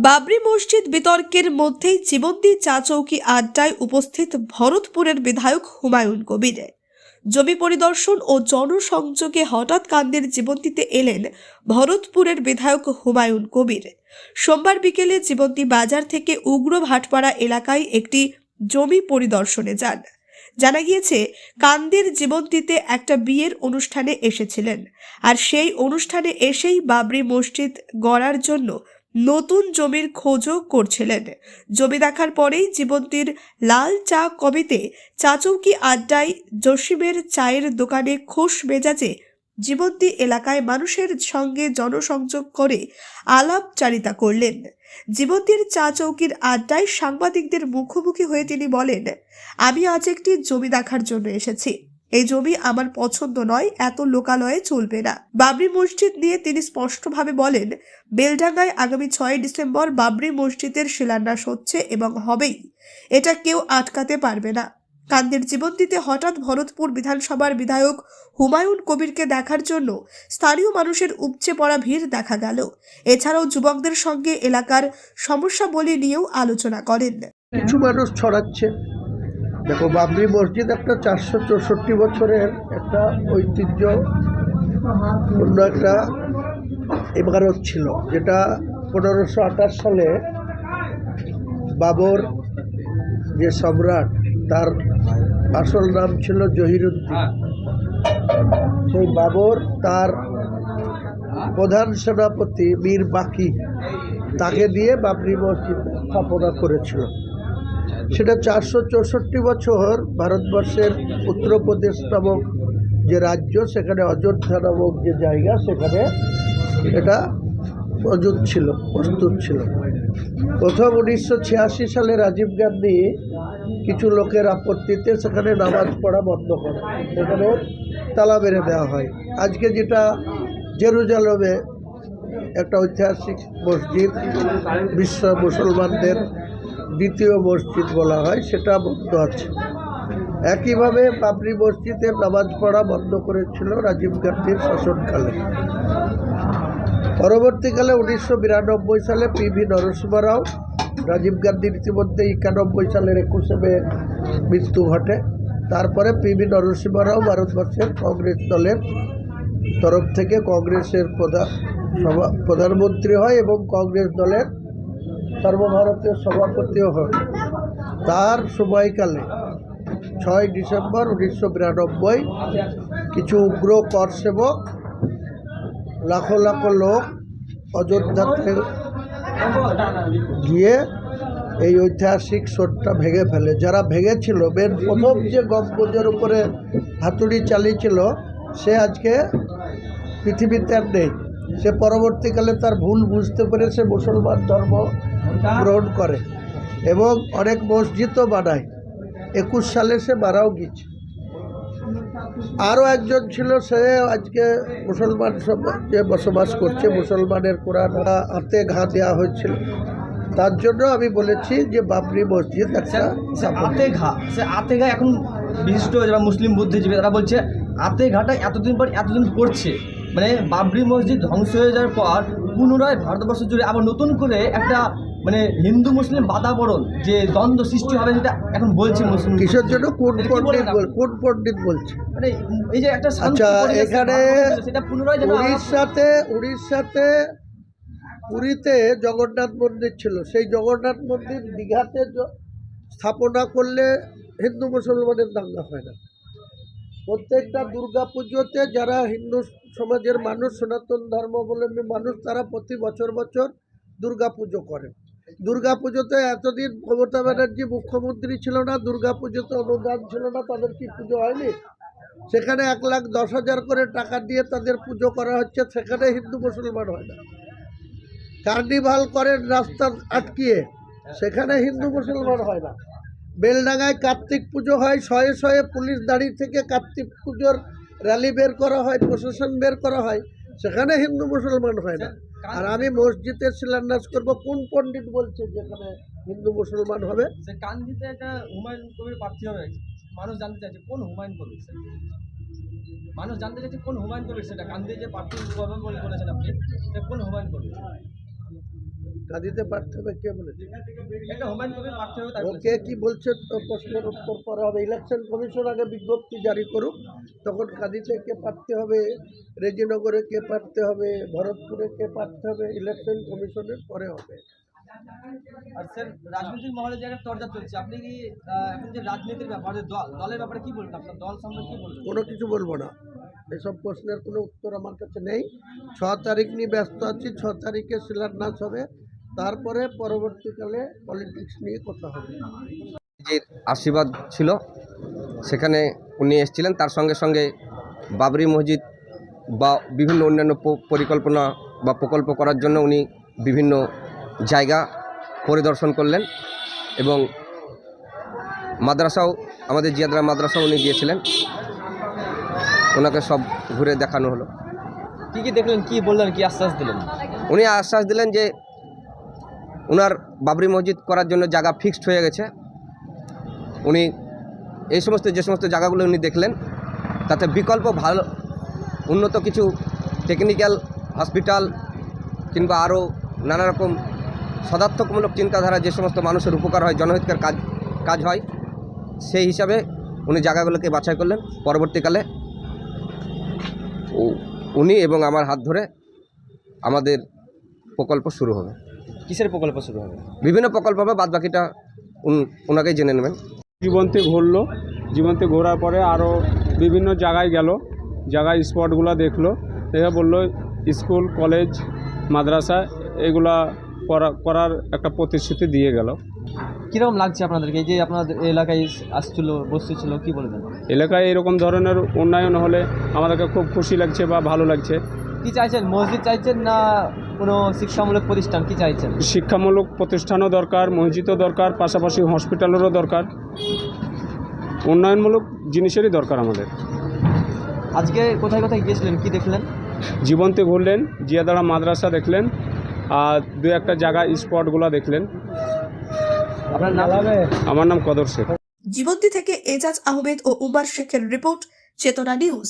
বাবরি মসজিদ বিতর্কের মধ্যেই জীবন্তী চা চৌকি আড্ডায় উপস্থিত ভরতপুরের বিধায়ক হুমায়ুন কবির। জমি পরিদর্শন ও জনসংযোগে হঠাৎ কান্দের জীবন্তীতে এলেন ভরতপুরের বিধায়ক হুমায়ুন কবির। সোমবার বিকেলে জীবন্তী বাজার থেকে উগ্র ভাটপাড়া এলাকায় একটি জমি পরিদর্শনে যান। জানা গিয়েছে, কান্দের জীবন্তীতে একটা বিয়ের অনুষ্ঠানে এসেছিলেন। আর সেই অনুষ্ঠানে এসেই বাবরি মসজিদ গড়ার জন্য নতুন জমির খোঁজও করছিলেন। জমি দেখার পরেই জীবন্তীর লাল চা কবিতে চাচৌকি আড্ডায় জসিমের চায়ের দোকানে খোশ মেজাজে জীবন্তী এলাকায় মানুষের সঙ্গে জনসংযোগ করে আলাপচারিতা করলেন। জীবন্তীর চা চৌকির আড্ডায় সাংবাদিকদের মুখোমুখি হয়ে তিনি বলেন, আমি আজ একটি জমি দেখার জন্য এসেছি। এই জমি আমার পছন্দ নয়, এত লোকালয়ে চলবে না। বাবরি মসজিদ নিয়ে তিনি স্পষ্টভাবে বলেন, বেলডাঙ্গায় আগামী ছয় ডিসেম্বর বাবরি মসজিদের শিলান্যাস হচ্ছে এবং হবেই। এটা কেউ আটকাতে পারবে না। কান্দের জীবন দিতে হঠাৎ ভরতপুর বিধানসভার বিধায়ক হুমায়ুন কবিরকে দেখার জন্য স্থানীয় মানুষের উপচে পড়া ভিড় দেখা গেল। এছাড়াও যুবকদের সঙ্গে এলাকার সমস্যাবলী নিয়েও আলোচনা করেন। কিছু মানুষ ছড়াচ্ছে। দেখো, বাবরি মসজিদ একটা চারশো চৌষট্টি বছরের একটা ঐতিহ্য, অন্য একটা ইমারত ছিল, যেটা পনেরোশো আঠাশ সালে বাবর যে সম্রাট, তার আসল নাম ছিল জহিরুদ্দিন। সেই বাবর তার প্রধান সেনাপতি মীর বাকি, তাকে দিয়ে বাবরি মসজিদ স্থাপনা করেছিল। সেটা চারশো চৌষট্টি বছর ভারতবর্ষের উত্তরপ্রদেশ নামক যে রাজ্য, সেখানে অযোধ্যা নামক যে জায়গা, সেখানে এটা মজুদ ছিল, প্রস্তুত ছিল। প্রথম উনিশশো ছিয়াশি সালে রাজীব গান্ধী কিছু লোকের আপত্তিতে সেখানে নামাজ পড়া বন্ধ করে সেখানে তালা মেরে দেওয়া হয়। আজকে যেটা জেরুজালমে একটা ঐতিহাসিক মসজিদ, বিশ্ব মুসলমানদের দ্বিতীয় মসজিদ বলা হয়, সেটা বন্ধ আছে। একইভাবে বাবরি মসজিদে নামাজ পড়া বন্ধ করেছিল রাজীব গান্ধীর শাসনকালে। পরবর্তীকালে উনিশশো বিরানব্বই সালে পি ভি নরসিংহ রাও, রাজীব গান্ধীর ইতিমধ্যে একানব্বই সালের একুশে মে মৃত্যু ঘটে। তারপরে পি ভি নরসিংহ রাও ভারতবর্ষের কংগ্রেস দলের তরফ থেকে কংগ্রেসের প্রধান প্রধানমন্ত্রী হয় এবং কংগ্রেস দলের সর্বভারতীয় সভাপতিও হন। তার সময়কালে ছয় ডিসেম্বর উনিশশো বিরানব্বই কিছু উগ্র কর সেবক লাখো লাখো লোক অযোধ্যাতে গিয়ে এই ঐতিহাসিক সোটটা ভেঙে ফেলে। যারা ভেঙেছিল মেন প্রথম যে গম্বুজের উপরে হাতুড়ি চালিয়েছিল, সে আজকে পৃথিবীতে আর নেই। সে পরবর্তীকালে তার ভুল বুঝতে পেরে সে মুসলমান ধর্ম গ্রহণ করে এবং অনেক মসজিদও বানায়। একুশ সালে সে মারাও গিয়েছে। আরও একজন ছিল সে আজকে মুসলমান সমাজে বসবাস করছে। মুসলমানের কোরআন হাতে ঘা দেওয়া হয়েছিল। তার জন্য আমি বলেছি যে বাবরি মসজিদ একটা আতে ঘা সে আতে ঘা এখন বিশিষ্ট যারা মুসলিম বুদ্ধিজীবী তারা বলছে আতে ঘাটা এতদিন পর এতদিন পড়ছে মানে বাবরি মসজিদ ধ্বংস হয়ে যাওয়ার পর পুনরায় ভারতবর্ষ জুড়ে আবার নতুন করে একটা মানে হিন্দু মুসলিম বাতাবরণ যে দ্বন্দ্ব সৃষ্টি হবে যেটা এখন বলছে মুসলিম কিসের জন্য? কোন পণ্ডিত কোন পণ্ডিত বলছে? মানে এই যে একটা আচ্ছা এখানে সেটা পুনরায় উড়িষ্যাতে উড়িষ্যাতে পুরীতে জগন্নাথ মন্দির ছিল। সেই জগন্নাথ মন্দির দীঘাতে স্থাপনা করলে হিন্দু মুসলমানের দাঙ্গা হয় না। প্রত্যেকটা দুর্গা পুজোতে যারা হিন্দু সমাজের মানুষ, সনাতন ধর্মাবলম্বী মানুষ, তারা প্রতি বছর বছর দুর্গা পুজো করে। দুর্গা পুজোতে এতদিন মমতা ব্যানার্জি মুখ্যমন্ত্রী ছিল না, দুর্গা পুজোতে অনুদান ছিল না, তাদের কি পুজো হয়নি? সেখানে এক লাখ দশ হাজার করে টাকা দিয়ে তাদের পুজো করা হচ্ছে, সেখানে হিন্দু মুসলমান হয় না। কার্নিভাল করেন রাস্তা আটকিয়ে, সেখানে হিন্দু মুসলমান হয় না। বেলডাঙ্গায় কার্তিক পুজো হয় শয়ে শয়ে পুলিশ দাঁড়িয়ে থেকে কার্তিক পুজোর র্যালি বের করা হয় প্রশাসন বের করা হয়। সেখানে হিন্দু মুসলমান হয় না। আর আমি মসজিদের শিলান্যাস করব কোন পণ্ডিত বলছে যেখানে হিন্দু মুসলমান হবে? সে কান্দিতে একটা হুমায়ুন কবির প্রার্থী হবে। মানুষ জানতে চাইছে কোন হুমায়ুন কবির? মানুষ জানতে চাইছে কোন হুমায়ুন কবির সেটা? কান্দি যে প্রার্থী করবেন বলে বলেছেন আপনি কোন হুমায়ুন কবির? কাঁদিতে পারতে হবে কে বলেছে? বলেছে। ওকে কি বলছে তো প্রশ্নের উত্তর পরে হবে। ইলেকশন কমিশন আগে বিজ্ঞপ্তি জারি করুক তখন কাঁদিতে কে পারতে হবে রেজিনগরে কে পারতে হবে ভরতপুরে কে পারতে হবে ইলেকশন কমিশনের পরে হবে। আর স্যার রাজনৈতিক মহলে যে একটা চর্চা চলছে আপনি কি এখন যে রাজনীতির ব্যাপারে দল দলের ব্যাপারে কি বলবেন? আপনার দল সম্পর্কে কি বলবেন? কোনো কিছু বলব না। এসব প্রশ্নের কোনো উত্তর আমার কাছে নেই। ছ তারিখ নিয়ে ব্যস্ত আছি ছ তারিখে শিলান্যাস হবে। তারপরে পরবর্তীকালে পলিটিক্স নিয়ে কথা হবে। যে আশীর্বাদ ছিল। সেখানে উনি এসেছিলেন। তার সঙ্গে সঙ্গে বাবরি মসজিদ বা বিভিন্ন অন্যান্য প- পরিকল্পনা বা প্রকল্প করার জন্য উনি বিভিন্ন জায়গা পরিদর্শন করলেন এবং মাদ্রাসাও আমাদের জিয়াদরা মাদ্রাসাও উনি গিয়েছিলেন ওনাকে সব ঘুরে দেখানো হলো। কি কি দেখলেন? কি বললেন? কি আশ্বাস দিলেন? উনি আশ্বাস দিলেন যে ওনার বাবরি মসজিদ করার জন্য জায়গা ফিক্সড হয়ে গেছে। উনি এই সমস্ত, যে সমস্ত জায়গাগুলো উনি দেখলেন, তাতে বিকল্প ভালো, উন্নত কিছু টেকনিক্যাল হসপিটাল কিংবা আরও নানা রকম সদার্থকমূলক চিন্তাধারা যে সমস্ত মানুষের উপকার হয়, জনহিতকার কাজ কাজ হয়, সেই হিসাবে উনি জায়গাগুলোকে বাছাই করলেন। পরবর্তীকালে উনি এবং আমার হাত ধরে আমাদের প্রকল্প শুরু হবে। কিসের প্রকল্প শুরু হবে? বিভিন্ন প্রকল্প হবে বাদ বাকিটা ওনাকেই জেনে নেবেন। জীবন্তে ঘুরলো জীবন্তে ঘোরার পরে আরও বিভিন্ন জায়গায় গেল জায়গায় স্পটগুলো দেখল দেখে বলল স্কুল কলেজ মাদ্রাসা এগুলা করা করার একটা প্রতিশ্রুতি দিয়ে গেল। কীরকম লাগছে আপনাদেরকে? যে আপনাদের এলাকায় আসছিল বসছিল কি বলবেন? এলাকায় এরকম ধরনের উন্নয়ন হলে আমাদেরকে খুব খুশি লাগছে বা ভালো লাগছে। কি চাইছেন? মসজিদ চাইছেন না কোনো শিক্ষামূলক প্রতিষ্ঠান কি চাইছেন? শিক্ষামূলক প্রতিষ্ঠানও দরকার মসজিদও দরকার পাশাপাশি হসপিটালেরও দরকার। উন্নয়নমূলক জিনিসেরই দরকার আমাদের। আজকে কোথায় কোথায় গিয়েছিলেন? কি দেখলেন? জীবন্তে ঘুরলেন জিয়াদাড়া মাদ্রাসা দেখলেন আর দু একটা জায়গা স্পটগুলো দেখলেন। আপনার নাম? আমার নাম কদর শেখ। জীবন্তী থেকে এজাজ আহমেদ ও উমার শেখের রিপোর্ট চেতনা নিউজ।